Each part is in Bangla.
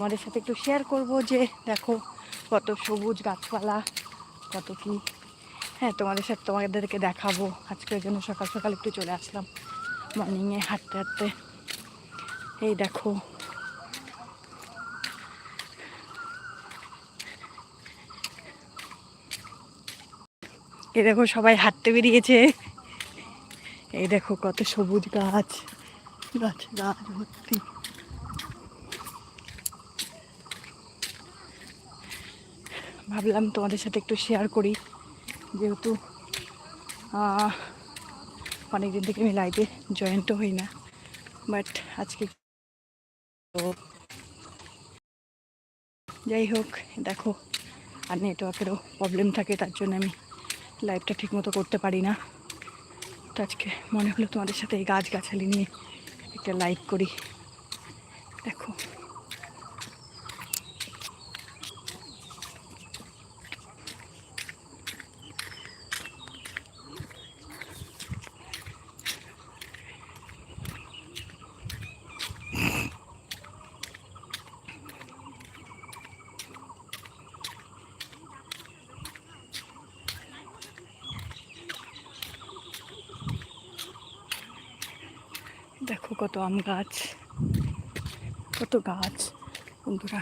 তোমাদের সাথে একটু শেয়ার করব যে, দেখো, কত সবুজ গাছপালা, কত কি। হ্যাঁ তোমাদের সাথে তোমাদেরকে দেখাবো। আজকের জন্য সকাল সকাল একটু চলে আসলাম। মর্নিংয়ে হাঁটতে হাঁটতে। এই দেখো। এই দেখো, সবাই হাঁটতে বেরিয়েছে। এই দেখো, কত সবুজ গাছ। গাছ গাছ, ভর্তি। ভাবলাম তোমাদের সাথে একটু শেয়ার করি। যেহেতু আহ, অনেকদিন থেকে আমি লাইভে জয়েন্টও হই না। বাট আজকে তো যাই হোক দেখো আর নেটওয়ার্কেরও প্রবলেম থাকে তার জন্য আমি লাইভটা ঠিকমতো করতে পারি না। তো আজকে মনে হলো তোমাদের সাথে এই গাছগাছালি নিয়ে একটা লাইভ করি। দেখো দেখো কত আম গাছ কত গাছ। বন্ধুরা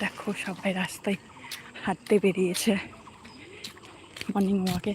দেখো সবাই রাস্তায় হাঁটতে বেরিয়েছে। মর্নিং ওয়াকে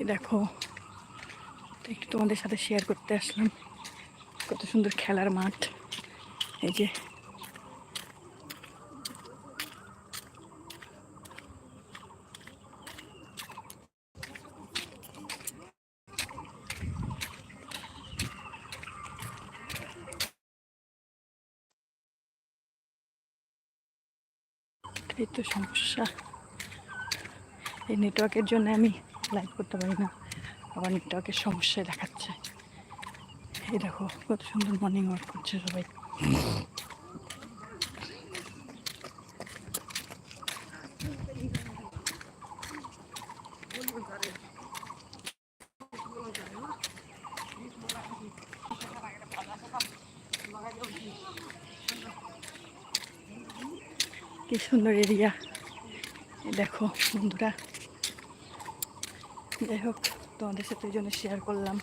এই দেখো একটু তোমাদের সাথে শেয়ার করতে আসলাম। কত সুন্দর খেলার মাঠ। এই যে। এই তো সমস্যা। এই নেটওয়ার্কের জন্য আমি লাইভ করতে পারি না। আবার নেটওয়ার্কের সমস্যায় দেখাচ্ছে। এই দেখো, কত সুন্দর মর্নিং ওয়াক করছে সবাই। কি সুন্দর এরিয়া দেখো, বন্ধুরা। যাই হোক। তোমাদের সাথে ওই জন্য শেয়ার করলাম।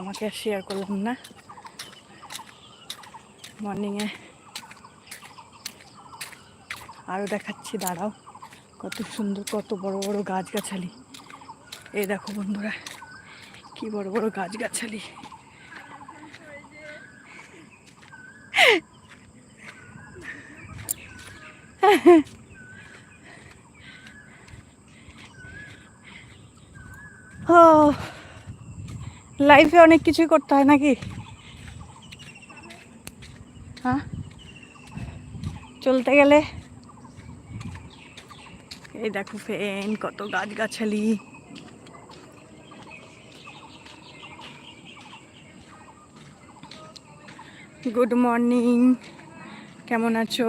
আমাকে আর শেয়ার করলাম না। মর্নিংয়ে আরও দেখাচ্ছি, দাঁড়াও। কত সুন্দর, কত বড় বড় গাছগাছালি। এই দেখো বন্ধুরা, কি বড় বড় গাছগাছালি। ও লাইফে অনেক কিছুই করতে হয় নাকি? হ্যাঁ চলতে গেলে? এই দেখো ফেন কত গাছগাছালি। গুড মর্নিং কেমন আছো?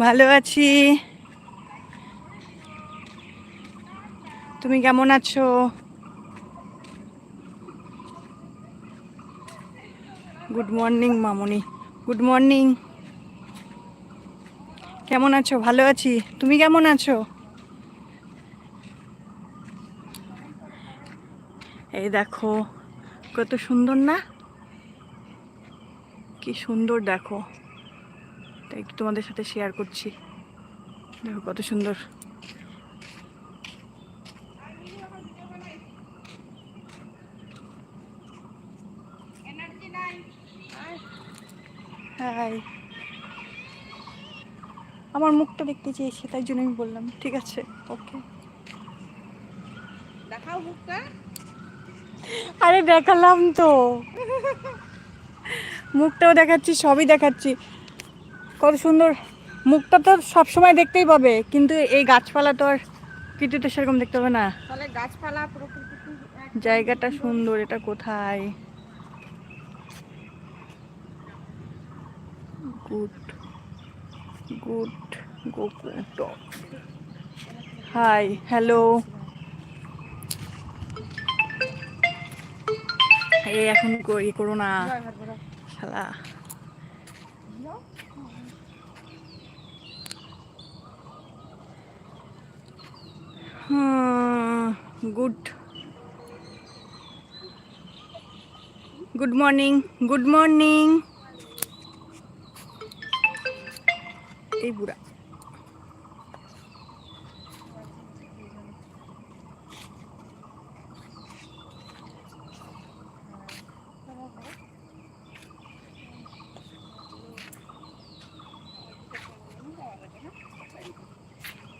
ভালো আছি। তুমি কেমন আছো? গুড মর্নিং মামনি। গুড মর্নিং কেমন আছো? ভালো আছি। তুমি কেমন আছো? এই দেখো, কত সুন্দর না? কি সুন্দর দেখো। তাই তোমাদের সাথে শেয়ার করছি। দেখো কত সুন্দর হ্যাঁ হাই আমার মুখটা দেখতে চেয়েছে তাই জন্য আমি বললাম ঠিক আছে ওকে। দেখাও মুখটা। আরে দেখালাম তো। মুখটাও দেখাচ্ছি সবই দেখাচ্ছি। কত সুন্দর। মুখটা তো সবসময় দেখতেই পাবে কিন্তু এই গাছপালা তো আর কিছু তো সেরকম দেখতে হবে না। তাহলে গাছপালা প্রকৃতি জায়গাটা সুন্দর এটা কোথায়? Good good. গোকুট হাই হ্যালো এই এখন ই করো না। শালা। Good. Good morning good morning. এই বুড়া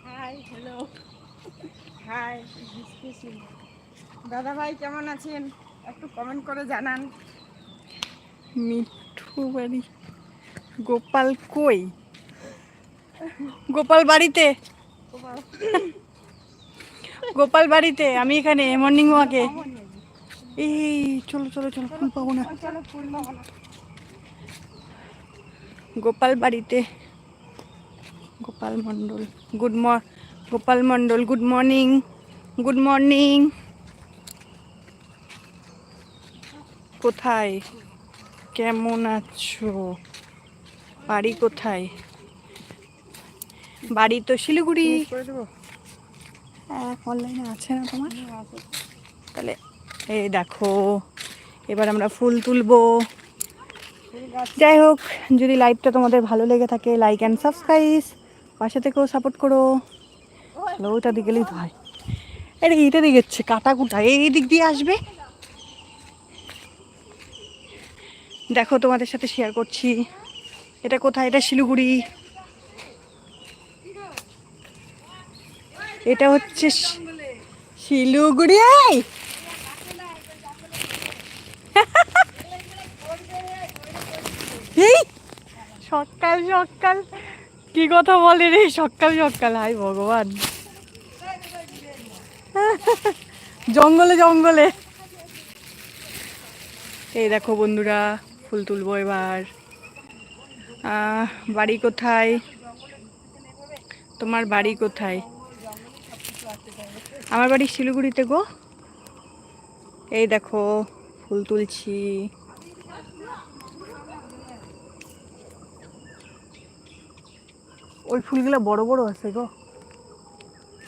হাই হ্যালো হাই দাদা ভাই কেমন আছেন? একটু কমেন্ট করে জানান। মিঠু বাড়ি। গোপাল কই? গোপাল বাড়িতে? গোপাল বাড়িতে, আমি এখানে মর্নিং ওয়াকে এই, চলো চলো চলো ফুল পাবো না। গোপাল বাড়িতে। Gopal Mondal good morning Gopal Mondal good morning good morning কোথায়? কেমন আছো? বাড়ি কোথায়? বাড়ি তো শিলিগুড়ি। দেবো? হ্যাঁ অনলাইনে আছে না তোমার? তাহলে এই দেখো এবার আমরা ফুল তুলবো। যাই হোক যদি লাইভটা তোমাদের ভালো লেগে থাকে লাইক অ্যান্ড সাবস্ক্রাইব পাশে থেকেও সাপোর্ট করো। ওইটা দিকে গেলেই তো হয়। এটা এইটা দিকে কাটা কুটা। এই দিক দিয়ে আসবে। দেখো, তোমাদের সাথে শেয়ার করছি। এটা কোথায়? এটা শিলিগুড়ি। এটা হচ্ছে শিলিগুড়ি সকাল সকাল। কি কথা বলে রে? সকাল সকাল। হাই ভগবান। জঙ্গলে জঙ্গলে। এই দেখো বন্ধুরা ফুল তুলবো এবার। বাড়ি কোথায়? তোমার বাড়ি কোথায়? আমার বাড়ি শিলিগুড়িতে গো। এই দেখো, ফুল তুলছি। ওই ফুলগুলা বড় বড় আছে গো।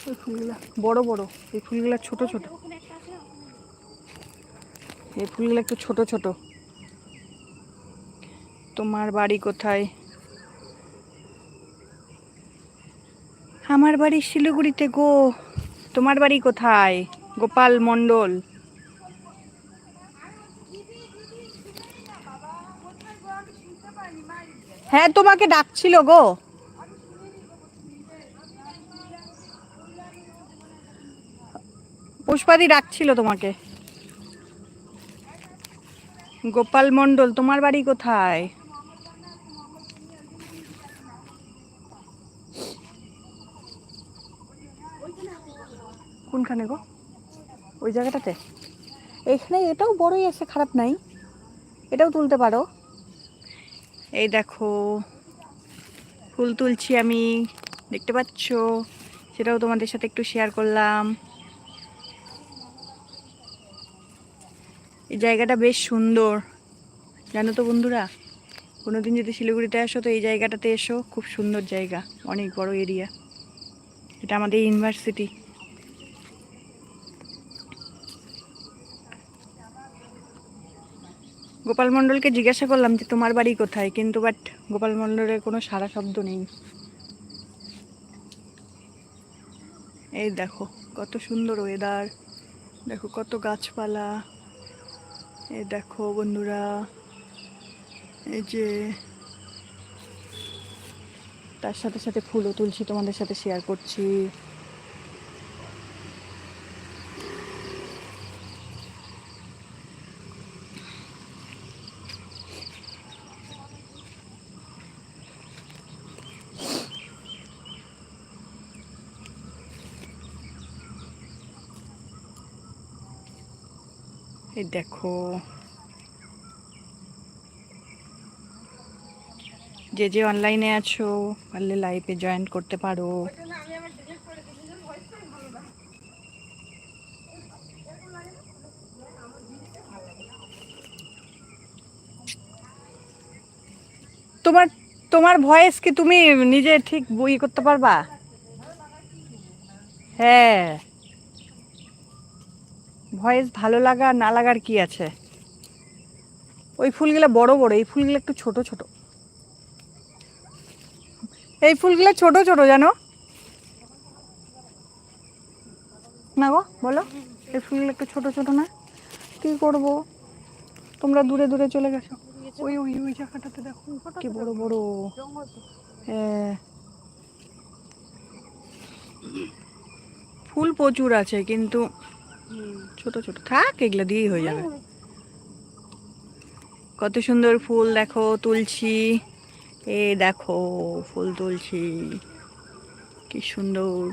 ওই ফুলগুলা বড় বড়। এই ফুলগুলা ছোট ছোট। এই ফুলগুলো একটু ছোট ছোট। তোমার বাড়ি কোথায়? আমার বাড়ি শিলিগুড়িতে গো। তোমার বাড়ি কোথায়? গোপাল মণ্ডল। হ্যাঁ তোমাকে ডাকছিল গো। পুষ্পাদি ডাকছিল তোমাকে। গোপাল মণ্ডল, তোমার বাড়ি কোথায়? কোনখানে গো? ওই জায়গাটাতে? এখানে এটাও বড়ই আছে, খারাপ নাই। এটাও তুলতে পারো। এই দেখো, ফুল তুলছি আমি। দেখতে পাচ্ছ? সেটাও তোমাদের সাথে একটু শেয়ার করলাম। এই জায়গাটা বেশ সুন্দর। জানো তো বন্ধুরা, কোনোদিন যদি শিলিগুড়িতে আসো, তো এই জায়গাটাতে এসো। খুব সুন্দর জায়গা, অনেক বড় এরিয়া এটা আমাদের ইউনিভার্সিটি গোপাল মণ্ডলকে জিজ্ঞাসা করলাম যে, তোমার বাড়ি কোথায়? কিন্তু বাট গোপাল মণ্ডলের কোনো সারা শব্দ নেই। এই দেখো, কত সুন্দর ওয়েদার দেখো, কত গাছপালা। এই দেখো বন্ধুরা, এই যে তার সাথে সাথে ফুলও তুলছি, তোমাদের সাথে শেয়ার করছি এই দেখো। যে যে অনলাইনে আছো, পারলে লাইভে জয়েন করতে পারো। তোমার তোমার ভয়েস কি তুমি নিজে ঠিক বই করতে পারবা? হ্যাঁ। ভয়েস ভালো লাগা, না লাগার কি আছে? ওই ফুলগুলো বড় বড়, এই ফুলগুলো একটু ছোট ছোট। এই ফুলগুলো ছোট ছোট, জানো? না গো, বলো। এই ফুলগুলো একটু ছোট ছোট না? কি করব? তোমরা দূরে দূরে চলে গেছো। ওই ওই ওই জায়গাটাতে দেখো। কি বড় বড়। হ্যাঁ। ফুল প্রচুর আছে, কিন্তু ছোট ছোট। থাক, এগুলো দিয়েই হয়ে যাবে। কত সুন্দর ফুল দেখো, তুলছি। এ দেখো, ফুল তুলছি। কি সুন্দর।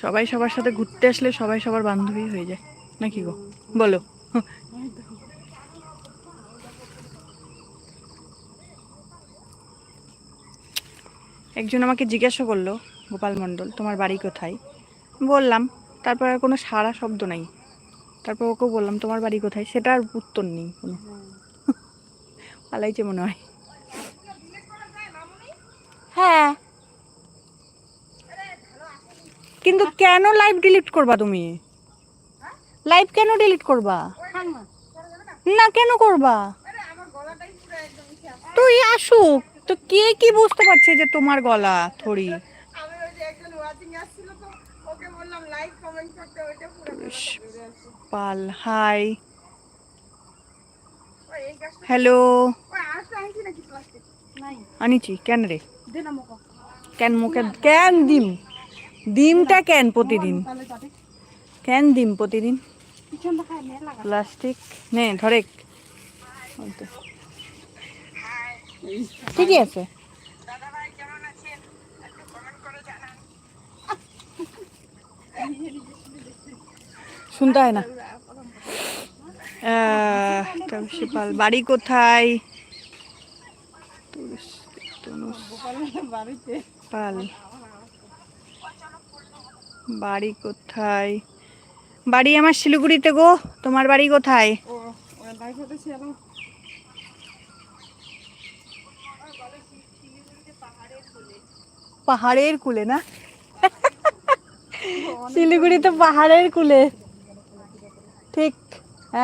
সবাই সবার সাথে ঘুরতে আসলে সবাই সবার বান্ধবী হয়ে যায়। নাকি গো? বলো। একজন আমাকে জিজ্ঞাসা করল গোপাল মণ্ডল তোমার বাড়ি কোথায়? বললাম তারপর আর কোনো সারা শব্দ নাই। তারপর ওকেও বললাম তোমার বাড়ি কোথায়? সেটা আর উত্তর নেই কোনো। পালাইছে মনে হয়। হ্যাঁ। কিন্তু কেন লাইভ ডিলিট করবা তুমি? লাইভ কেন ডিলিট করবা? না কেন করবা? তুই আসুক। তো কে কি বুঝতে পারছে যে তোমার গলা থরি আমি ওই যে একজন ওয়াচিং আসছিল তো ওকে বললাম লাইক কমেন্ট করতে। ওইটা পুরো গলাটা বেরিয়ে আসছে। পাল হাই। হ্যালো। আনছি কেন রে? কেন মুখে কেন ডিম? ডিমটা কেন প্রতিদিন? কেন ডিম প্রতিদিন? প্লাস্টিক নে ধরেক। তো। ঠিকই আছে। দাদা ভাই কেমন আছেন একটু কমেন্ট করে জানান শুনতে হয় না। বাড়ি কোথায়? পাল বাড়ি কোথায়? বাড়ি আমার শিলিগুড়িতে গো। তোমার বাড়ি কোথায় ও ওরা লাইভ হতে ছিল পাহাড়ের কুলে না? শিলিগুড়ি তো পাহাড়ের কুলে। ঠিক,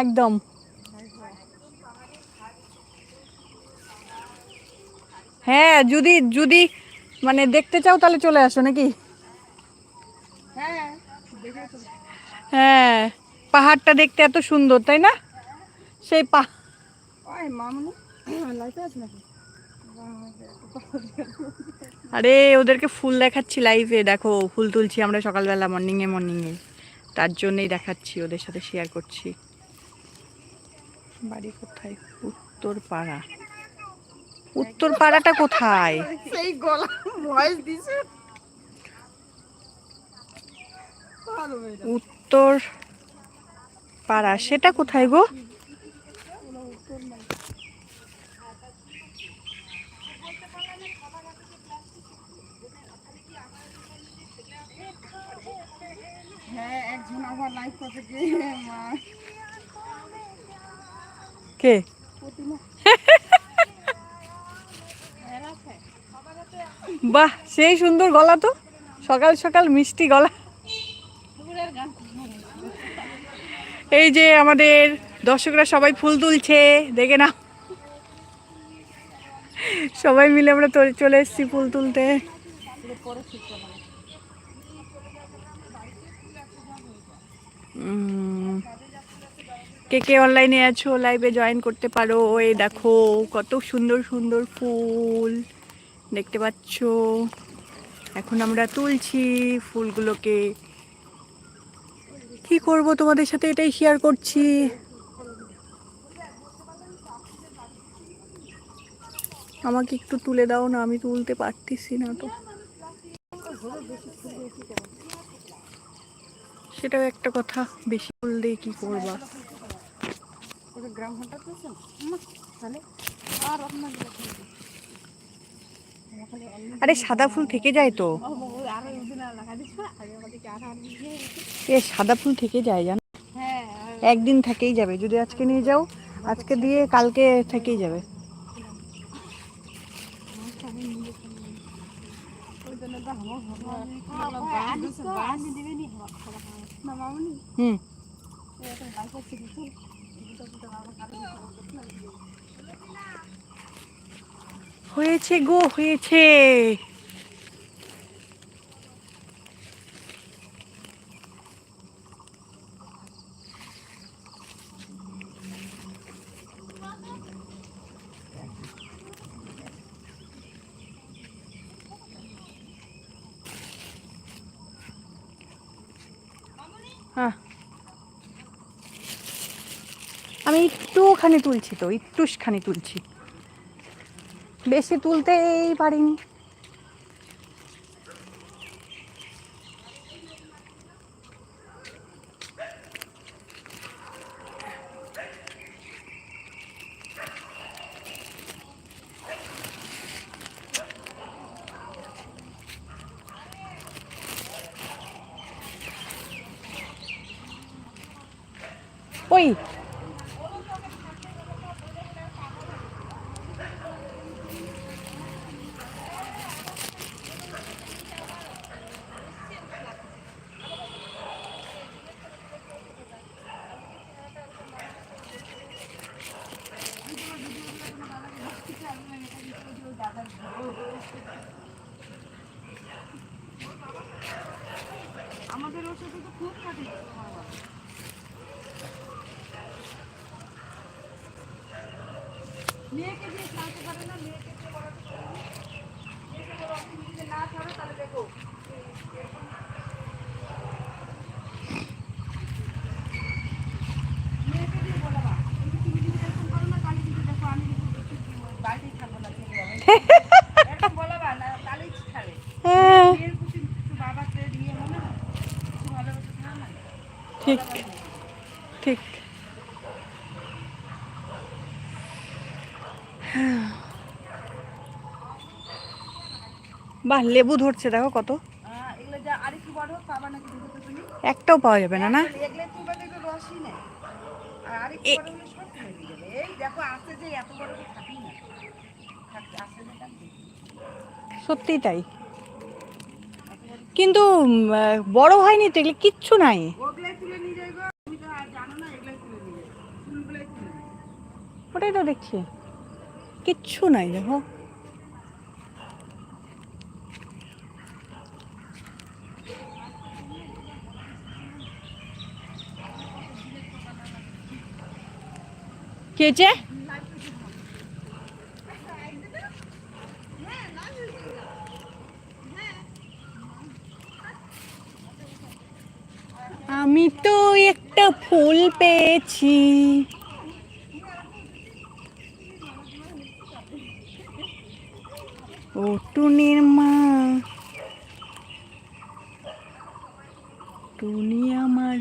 একদম। হ্যাঁ যদি যদি মানে দেখতে চাও তাহলে চলে আসো নাকি? হ্যাঁ পাহাড়টা দেখতে এত সুন্দর, তাই না? সেই পা ওই মামনি লাইভে আছে নাকি? আরে ওদেরকে ফুল দেখাচ্ছি লাইভে দেখো ফুল তুলছি আমরা সকালবেলা মর্নিংয়ে মর্নিংয়ে তার জন্যই দেখাচ্ছি ওদের সাথে শেয়ার করছি। বাড়ি কোথায়? উত্তর পাড়া উত্তর পাড়াটা কোথায়? সেই গলা ভয়েস দিছে। উত্তর পাড়া সেটা কোথায় গো? আবার লাইভ করতে গিয়ে মা। কে? বাহ সেই সুন্দর গলা তো। সকাল সকাল মিষ্টি গলা। এই যে আমাদের দর্শকরা সবাই ফুল তুলছে দেখে না সবাই মিলে আমরা তো- চলে এসেছি ফুল তুলতে। কে কে অনলাইনে আছো? লাইভে জয়েন করতে পারো। এই দেখো, কত সুন্দর সুন্দর ফুল দেখতে পাচ্ছ। এখন আমরা তুলছি ফুলগুলোকে। কি করব তোমাদের সাথে এটাই শেয়ার করছি। আমাকে একটু তুলে দাও না, আমি তুলতে পারতেছি না তো। সেটাও একটা কথা বেশি ফুল দিয়ে কি করবা গ্রাম ঘণ্টা তাহলে আর আপনার আরে সাদা ফুল থেকে যায় তো এ সাদা ফুল থেকে যায় জানো হ্যাঁ একদিন থেকেই যাবে যদি আজকে নিয়ে যাও আজকে দিয়ে কালকে থেকেই যাবে ওই জন্য তো আমার বাস দিবে নি না মামনি হুম। হয়েছে গো হয়েছে। হ্যাঁ আমি একটুখানি তুলছি তো একটুখানি তুলছি। বেশি তুলতেই পারিনি ওই আমাদের ওর সাথে তো খুব কাটে মেয়েকে দিয়ে ছাড়তে পারে না মেয়েকে দিয়ে পড়াতে পারে না। মেয়েকে বলো, তুমি যদি না ছাড়ো তাহলে দেখো মেয়েকে দিয়ে বলাবা কিন্তু তুমি যদি এরকম করো না তাহলে কিন্তু দেখো আমি কিন্তু একটু বাইরেই থাকব না চলে যাব এরকম বলাবা না তাহলেই ছাড়ে হ্যাঁ মেয়ের প্রতি একটু বাবাকে দিয়ে মনে হয় একটু ভালোবাসা থাকে না ঠিক ঠিক। বাহ, লেবু ধরছে, দেখো কত। একটাও পাওয়া যাবে না না? এগুলো তুলবা দেখো রসই নেই আর আরেকটু এ- বড় হলে সব তুলে দিয়ে যাবে এই দেখো আসতে যে এত বড় তো থাকেই না থাকতে আসতে যে থাকবে সত্যিই তাই। কিন্তু বড় হয়নি তো কিচ্ছু নাই ওগুলাই তুলে নিয়ে যাবে তুমি তো আর জানো না এগুলাই তুলে নিয়ে যাবে ফুলগুলাই তুলে নিয়ে যাবে ওটাই তো দেখছি। কিচ্ছু নাই দেখো। কেচে আমি তো একটা ফুল পেয়েছি ও টুনির মা টুনি আমার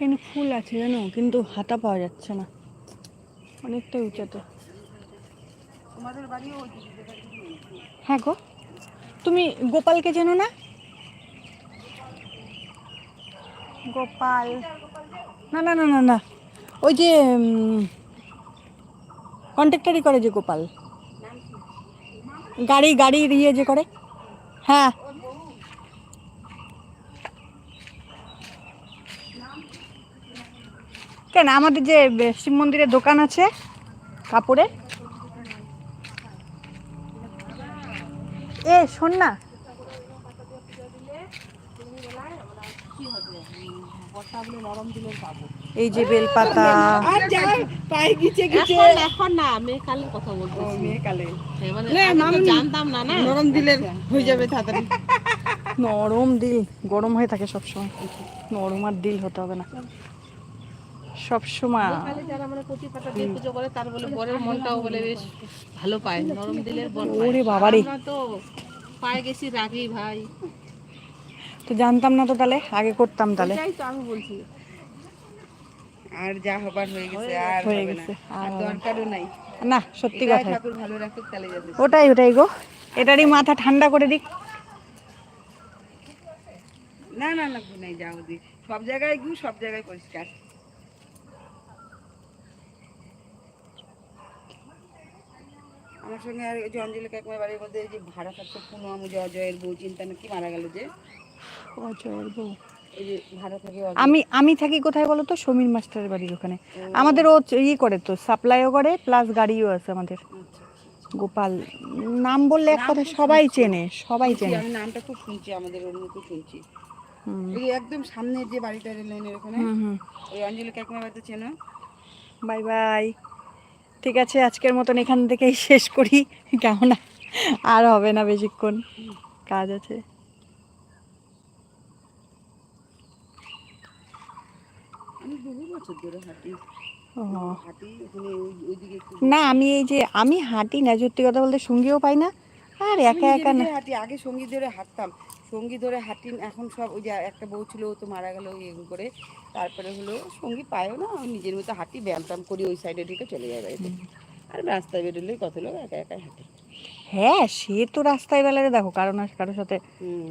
এখানে ফুল আছে জানো কিন্তু হাতা পাওয়া যাচ্ছে না। অনেকটাই উঁচাতে। হ্যাঁ গো। তুমি গোপালকে চেনো না? গোপাল। না না না না না। ওই যে কন্ট্রাক্টারি করে যে গোপাল। গাড়ি গাড়ি ইয়ে যে করে। হ্যাঁ। কেন আমাদের যে শিব মন্দিরের দোকান আছে কাপড়ে এ শোন না। এই যে বেলপাতা। আর যা পায়ে গিচে গিচে। এখন এখন না মেয়ে কথা বলব মেয়ে কালে মানে। জানতাম না না? নরম দিলের হয়ে যাবে তাড়াতাড়ি। নরম দিল গরম হয়ে থাকে সবসময়। নরম আর দিল হতে হবে না। সবসময় কালে যারা মানে প্রতি পাতা দিয়ে পুজো করে তার বলে বরের মনটাও বলে বেশ ভালো পায় নরম দিলের বর ওরে বাবারে। আমরা তো পায়ে গেছি রাগি ভাই। তো জানতাম না তো তাহলে আগে করতাম তাহলে। তাই তো আমি বলছি। আর যা হবার হয়ে গেছে আর হয়ে গেছে, না। আর আর হবে না। দরকারও নাই। না সত্যি কথা। ঠাকুর ভালো রাখুক তাহলে যাবে। ওটাই ওটাই গো। এটারই মাথা ঠান্ডা করে দিক। না না না নাই যাও দি। সব জায়গায় গু সব জায়গায় পরিষ্কার। আমার সঙ্গে আর যে অঞ্জলি কাকিমার বাড়ির মধ্যে যে ভাড়া থাকতো পুনম জয়ের বউ চিন্তা না কি মারা গেল যে? এই যে ভাড়া আমি আমি থাকি কোথায় বলো তো? সমীর মাস্টারের বাড়ির ওখানে। আমাদের ও ইয়ে করে তো সাপ্লাইও করে প্লাস গাড়িও আছে আমাদের। আচ্ছা, গোপাল নাম বললে এক কথা সবাই চেনে সবাই চেনে। আমি নামটা খুব শুনছি আমাদের ওর মুখে শুনছি। হুম। ওই একদম সামনের যে বাড়িটা রেল লাইনের ওখানে ওই অঞ্জলি কাকিমার বাড়িতে চেনো? Bye bye. ঠিক আছে আজকের মতন এখান থেকেই শেষ করি। কেমন আর হবে না বেশিক্ষণ। কাজ আছে। না আমি এই যে আমি হাঁটি না সত্যি কথা বলতে সঙ্গীও পাই না। আর একা একা না হাঁটি আগে সঙ্গী ধরে হাঁটতাম। সঙ্গী ধরে হাঁটি এখন সব ওই যে একটা বউ ছিল ও তো মারা গেল ওই করে। তারপরে হলো সঙ্গী পায়ও না নিজের মতো হাঁটি ব্যায়াম ট্যাম করি ওই সাইডে দিকে চলে যায় বাড়িতে। আর রাস্তায় বেরোলেই কত লোক একা একাই হাঁটে। হ্যাঁ সে তো রাস্তায় বেলারে দেখো কারণ আর কারোর সাথে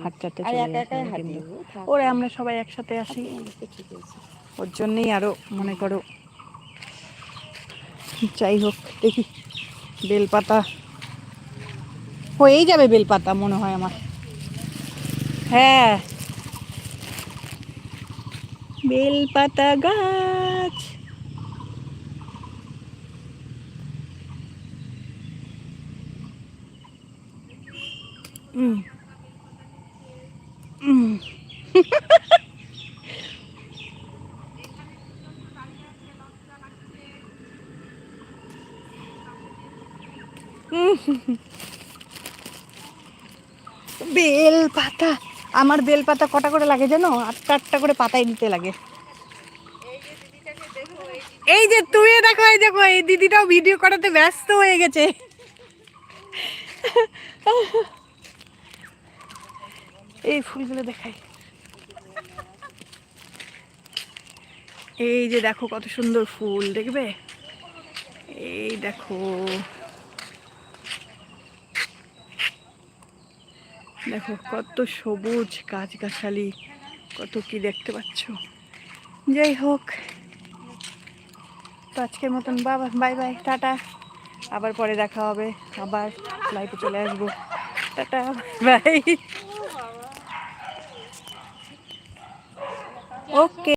হাঁটতে হাঁটতে চলে একা যায় ওরে আমরা সবাই একসাথে আসি। ঠিক ওর জন্যই আরও মনে করো যাই হোক দেখি। বেলপাতা। হয়েই যাবে বেলপাতা মনে হয় আমার। হ্যাঁ বেলপাতা গাছ উম উম বেল পাতা আমার বেল পাতা কটা করে লাগে জানো? আটটা আটটা করে পাতায় দিতে লাগে। এই যে তুই দেখো, এই দেখো, এই দিদিটাও ভিডিও করাতে ব্যস্ত হয়ে গেছে। এই ফুলগুলো দেখাই। এই যে দেখো কত সুন্দর ফুল, দেখবে? এই দেখো। দেখো কত সবুজ গাছগাছালি কত কি দেখতে পাচ্ছ। যাই হোক তো আজকের মতন বাবা বাই বাই টাটা। আবার পরে দেখা হবে আবার লাইফে চলে আসব। Tata bye okay